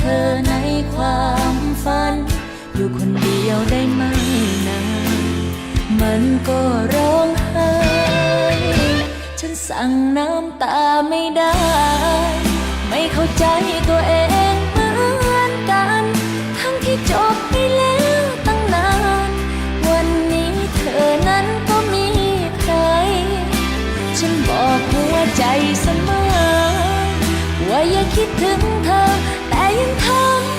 เธอในความฝัน อยู่คนเดียวได้ไม่นานมันก็ร้องไห้ฉันสั่งน้ำตาไม่ได้ ไม่เข้าใจตัวเองเหมือนกัน ทั้งที่จบไปแล้วตั้งนาน วันนี้เธอนั้นก็มีใคร ฉันบอกหัวใจเสมอว่าอย่าคิดถึงเธอ แต่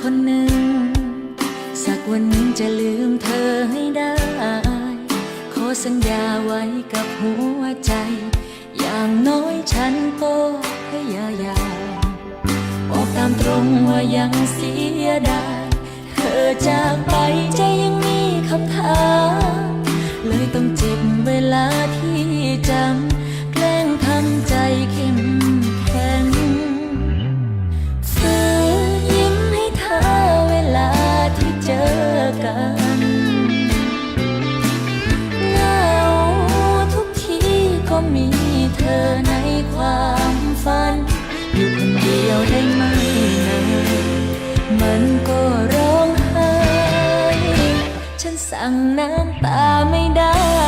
คนหนึ่ง สักวันหนึ่งจะลืมเธอให้ได้ ขอสัญญาไว้กับหัวใจ อย่างน้อยฉันก็พยายามบอกตามตรงว่ายังเสียดาย เธอจากไปจะ ได้ไม่นานมันก็ร้องไห้ ฉันสั่งน้ำตาไม่ได้